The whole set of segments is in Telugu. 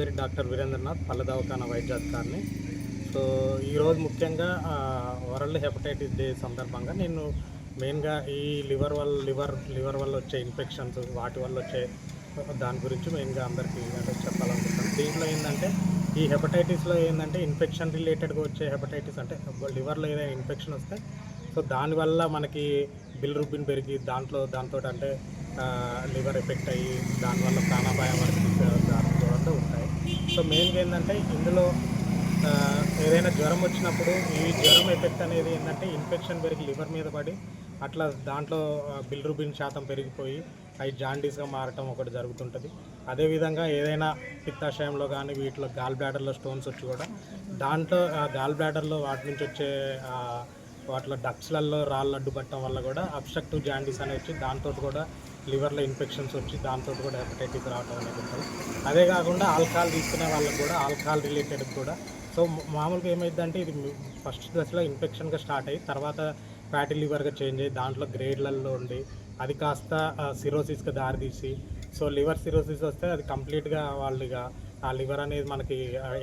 పేరు డాక్టర్ వీరేంద్రనాథ్ పల్లె దవాఖాన వైద్యాధికారిని సో ఈరోజు ముఖ్యంగా వరల్డ్ హెపటైటిస్ డే సందర్భంగా నేను మెయిన్గా ఈ లివర్ వల్ల లివర్ లివర్ వల్ల వచ్చే ఇన్ఫెక్షన్స్ వాటి వల్ల వచ్చే దాని గురించి మెయిన్గా అందరికీ అంటే చెప్పాలనుకుంటున్నాను. దీంట్లో ఏంటంటే ఈ హెపటైటిస్లో ఏంటంటే ఇన్ఫెక్షన్ రిలేటెడ్గా వచ్చే హెపటైటిస్ అంటే లివర్లో ఏదైనా ఇన్ఫెక్షన్ వస్తే సో దానివల్ల మనకి బిల్రుబిన్ పెరిగి దాంట్లో దాంతో అంటే లివర్ ఎఫెక్ట్ అయ్యి దానివల్ల ప్రాణాపాయం వరకు దాంట్లో సో మెయిన్గా ఏంటంటే ఇందులో ఏదైనా జ్వరం వచ్చినప్పుడు ఈ జ్వరం ఎఫెక్ట్ అనేది ఏంటంటే ఇన్ఫెక్షన్ పెరిగి లివర్ మీద పడి అట్లా దాంట్లో బిల్రుబిన్ శాతం పెరిగిపోయి అవి జాండీస్గా మారటం ఒకటి జరుగుతుంటుంది. అదేవిధంగా ఏదైనా పిత్తాశయంలో కానీ వీటిలో గాల్ బ్లాడర్లో స్టోన్స్ వచ్చి కూడా దాంట్లో ఆ గాల్ బ్లాడర్లో వాటి నుంచి వచ్చే వాటిలో డక్స్లలో రాళ్ళు అడ్డుపట్టడం వల్ల కూడా అబ్స్ట్రక్టివ్ జాండీస్ అనేవి వచ్చి దాంతో కూడా లివర్లో ఇన్ఫెక్షన్స్ వచ్చి దాంతో కూడా హెపటైటిస్ రావడం అనేది ఉంటుంది. అదే కాకుండా ఆల్కహాల్ తీసుకునే వాళ్ళకి కూడా ఆల్కహాల్ రిలేటెడ్ కూడా. సో మామూలుగా ఏమైందంటే ఇది ఫస్ట్ దశలో ఇన్ఫెక్షన్గా స్టార్ట్ అయ్యి తర్వాత ఫ్యాటీ లివర్గా చేంజ్ అయ్యి దాంట్లో గ్రేడ్లలో ఉండి అది కాస్త సిరోసిస్కి దారితీసి సో లివర్ సిరోసిస్ వస్తే అది కంప్లీట్గా వాళ్ళుగా ఆ లివర్ అనేది మనకి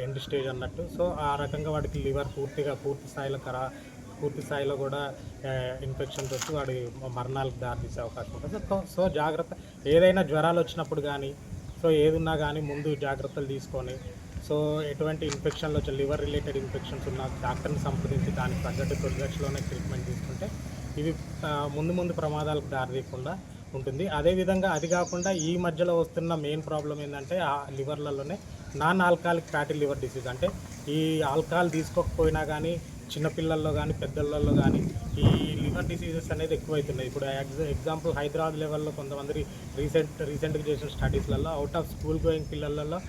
ఎండ్ స్టేజ్ అన్నట్టు. సో ఆ రకంగా వాడికి లివర్ పూర్తిగా పూర్తి స్థాయిలో కరా పూర్తి స్థాయిలో కూడా ఇన్ఫెక్షన్స్ వచ్చి వాడి మరణాలకు దారితీసే అవకాశం ఉంటుంది. సో సో జాగ్రత్త ఏదైనా జ్వరాలు వచ్చినప్పుడు కానీ సో ఏదున్నా కానీ ముందు జాగ్రత్తలు తీసుకొని సో ఎటువంటి ఇన్ఫెక్షన్లు వచ్చి లివర్ రిలేటెడ్ ఇన్ఫెక్షన్స్ ఉన్న డాక్టర్ని సంప్రదించి దానికి తగ్గట్టు తొలి ట్రీట్మెంట్ తీసుకుంటే ఇవి ముందు ముందు ప్రమాదాలకు దారితీయకుండా ఉంటుంది. అదేవిధంగా అది కాకుండా ఈ మధ్యలో వస్తున్న మెయిన్ ప్రాబ్లం ఏంటంటే ఆ లివర్లలోనే non alcoholic fatty liver disease అంటే ఈ ఆల్కహాల్ తీసుకోకపోయినా కానీ చిన్నపిల్లల్లో కానీ పెద్దలలో కానీ ఈ లివర్ డిసీజెస్ అనేది ఎక్కువైతున్నాయి. ఇప్పుడు ఎగ్జా ఎగ్జాంపుల్ హైదరాబాద్ లెవెల్లో కొంతమంది రీసెంట్ రీసెంట్గా చేసిన స్టడీస్లలో అవుట్ ఆఫ్ స్కూల్ గోయింగ్ పిల్లలలో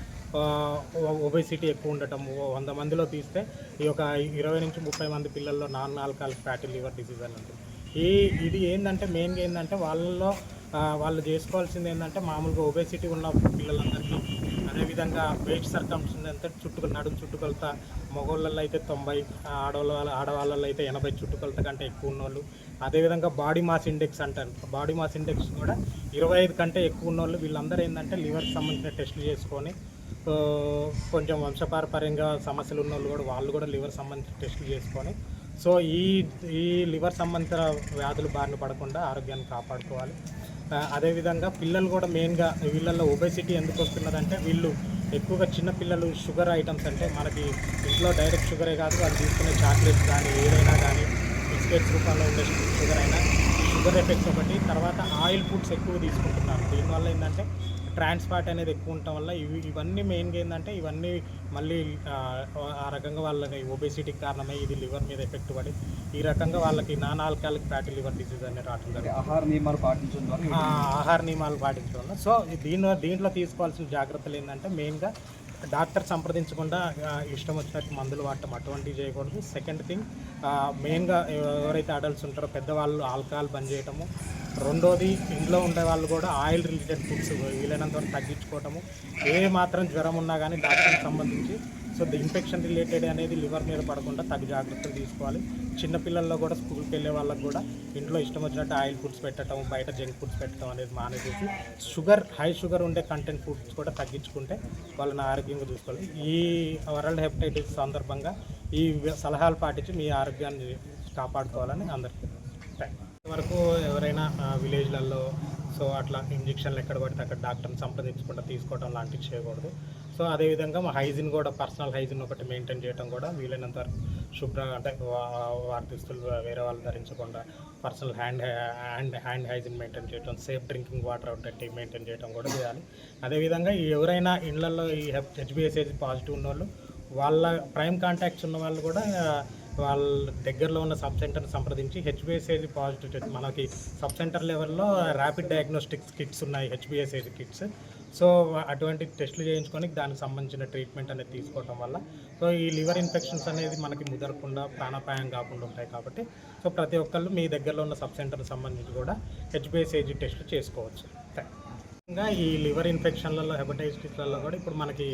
ఒబేసిటీ ఎక్కువ ఉండటం ఓ వంద మందిలో తీస్తే ఈ యొక్క ఇరవై నుంచి ముప్పై మంది పిల్లల్లో non alcohol fatty liver disease అని ఉంటుంది. ఈ ఇది ఏంటంటే మెయిన్గా ఏంటంటే వాళ్ళలో వాళ్ళు చేసుకోవాల్సింది ఏంటంటే మామూలుగా ఒబేసిటీ ఉన్న పిల్లలందరికీ అదేవిధంగా వెయిట్ సర్కమ్స్ అంటే చుట్టుకు నడుము చుట్టుకొలత మగవాళ్ళల్లో అయితే తొంభై ఆడవాళ్ళ ఆడవాళ్ళలో అయితే ఎనభై చుట్టుకొలత కంటే ఎక్కువ ఉన్నోళ్ళు. అదేవిధంగా బాడీ మాస్ ఇండెక్స్ అంటారు. బాడీ మాస్ ఇండెక్స్ కూడా ఇరవై ఐదు కంటే ఎక్కువ ఉన్నోళ్ళు. వీళ్ళందరూ ఏంటంటే లివర్కి సంబంధించిన టెస్టులు చేసుకొని కొంచెం వంశపారపర్యంగా సమస్యలు ఉన్న వాళ్ళు కూడా వాళ్ళు కూడా లివర్ సంబంధించిన టెస్టులు చేసుకొని సో ఈ ఈ లివర్ సంబంధిత వ్యాధులు బారిన పడకుండా ఆరోగ్యాన్ని కాపాడుకోవాలి. అదేవిధంగా పిల్లలు కూడా మెయిన్గా వీళ్ళల్లో ఒబేసిటీ ఎందుకు వస్తున్నదంటే వీళ్ళు ఎక్కువగా చిన్నపిల్లలు షుగర్ ఐటమ్స్ అంటే మనకి ఇంట్లో డైరెక్ట్ షుగరే కాదు వాళ్ళు తీసుకునే చాక్లెట్స్ కానీ ఏదైనా కానీ బిస్కెట్స్ రూపంలో ఉండే షుగర్ అయినా షుగర్ ఎఫెక్ట్స్ ఒకటి తర్వాత ఆయిల్ ఫుడ్స్ ఎక్కువ తీసుకుంటున్నారు. దీనివల్ల ఏంటంటే ట్రాన్స్ ఫ్యాట్ అనేది ఎక్కువ ఉండటం వల్ల ఇవి ఇవన్నీ మెయిన్గా ఏంటంటే ఇవన్నీ మళ్ళీ ఆ, రకంగా వాళ్ళకి ఒబేసిటీకి కారణమై ఇది లివర్ మీద ఎఫెక్ట్ పడి ఈ రకంగా వాళ్ళకి non alcoholic fatty liver disease అనేది రావడం జరుగుతుంది ఆహార నియమాలు పాటించడం ద్వారా ఆహార నియమాలు పాటించడం వల్ల. సో దీనిలో దీంట్లో తీసుకోవాల్సిన జాగ్రత్తలు ఏంటంటే మెయిన్గా డాక్టర్ సంప్రదించకుండా ఇష్టం వచ్చినట్టు మందులు వాడటం అటువంటివి చేయకూడదు. సెకండ్ థింగ్ మెయిన్గా ఎవరైతే అడల్ట్స్ ఉంటారో పెద్దవాళ్ళు ఆల్కహాల్ బంద్ చేయటము రెండోది ఇంట్లో ఉండే వాళ్ళు కూడా ఆయిల్ రిలేటెడ్ ఫుడ్స్ వీలైనంత వరకు తగ్గించుకోవటము. ఏ మాత్రం జ్వరం ఉన్నా కానీ డాక్టర్కి సంబంధించి సో ఇన్ఫెక్షన్ రిలేటెడ్ అనేది లివర్ మీద పడకుండా తగు జాగ్రత్తలు తీసుకోవాలి. చిన్నపిల్లల్లో కూడా స్కూల్కి వెళ్ళే వాళ్ళకి కూడా ఇంట్లో ఇష్టం వచ్చినట్టు ఆయిల్ ఫుడ్స్ పెట్టడం బయట జంక్ ఫుడ్స్ పెట్టడం అనేది మానేసేసి షుగర్ హై షుగర్ ఉండే కంటెంట్ ఫుడ్స్ కూడా తగ్గించుకుంటే వాళ్ళని ఆరోగ్యంగా చూసుకోవాలి. ఈ వరల్డ్ హెపటైటిస్ సందర్భంగా ఈ సలహాలు పాటించి మీ ఆరోగ్యాన్ని కాపాడుకోవాలని అందరికీ థ్యాంక్ వరకు ఎవరైనా విలేజ్లలో సో అట్లా ఇంజక్షన్లు ఎక్కడ పడితే అక్కడ డాక్టర్ని సంప్రదించకుండా తీసుకోవడం లాంటివి చేయకూడదు. సో అదేవిధంగా మా హైజీన్ కూడా పర్సనల్ హైజీన్ ఒకటి మెయింటైన్ చేయడం కూడా వీలైనంత వరకు అంటే వారి దుస్తులు వేరే వాళ్ళు ధరించకుండా personal hand hand hand hygiene maintain చేయడం సేఫ్ డ్రింకింగ్ వాటర్ ఒకటి మెయింటైన్ చేయడం కూడా చేయాలి. అదేవిధంగా ఎవరైనా ఇళ్ళలో ఈ హెచ్బిఎస్ఏజ్ పాజిటివ్ ఉన్న వాళ్ళు వాళ్ళ ప్రైమ్ కాంటాక్ట్స్ ఉన్న వాళ్ళు కూడా వాళ్ళ దగ్గరలో ఉన్న సబ్ సెంటర్ని సంప్రదించి హెచ్బిఎస్ఏజీ పాజిటివ్ మనకి సబ్ సెంటర్ లెవెల్లో ర్యాపిడ్ డయాగ్నోస్టిక్స్ కిట్స్ ఉన్నాయి హెచ్బిఎస్ఏజీ కిట్స్. సో అటువంటి టెస్టులు చేయించుకొని దానికి సంబంధించిన ట్రీట్మెంట్ అనేది తీసుకోవడం వల్ల సో ఈ లివర్ ఇన్ఫెక్షన్స్ అనేది మనకి ముదరకుండా ప్రాణాపాయం కాకుండా ఉంటాయి కాబట్టి సో ప్రతి ఒక్కళ్ళు మీ దగ్గరలో ఉన్న సబ్ సెంటర్కి సంబంధించి కూడా హెచ్బిఎస్ఏజీ టెస్టులు చేసుకోవచ్చు. థ్యాంక్ ముఖ్యంగా ఈ లివర్ ఇన్ఫెక్షన్లలో హెపటైటిస్లలో కూడా ఇప్పుడు మనకి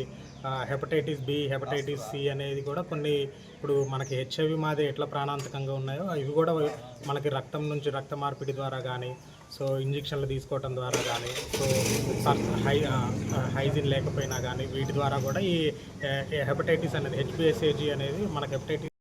హెపటైటిస్ బి హెపటైటిస్ సి అనేది కూడా కొన్ని ఇప్పుడు మనకి హెచ్ఐవి మాదిరి ఎట్లా ప్రాణాంతకంగా ఉన్నాయో ఇవి కూడా మనకి రక్తం నుంచి రక్త మార్పిడి ద్వారా కానీ సో ఇంజక్షన్లు తీసుకోవటం ద్వారా కానీ సో హై హైజీన్ లేకపోయినా కానీ వీటి ద్వారా కూడా ఈ హెపటైటిస్ అనేది హెచ్పిఎస్ఏజీ అనేది మనకి హెపటైటిస్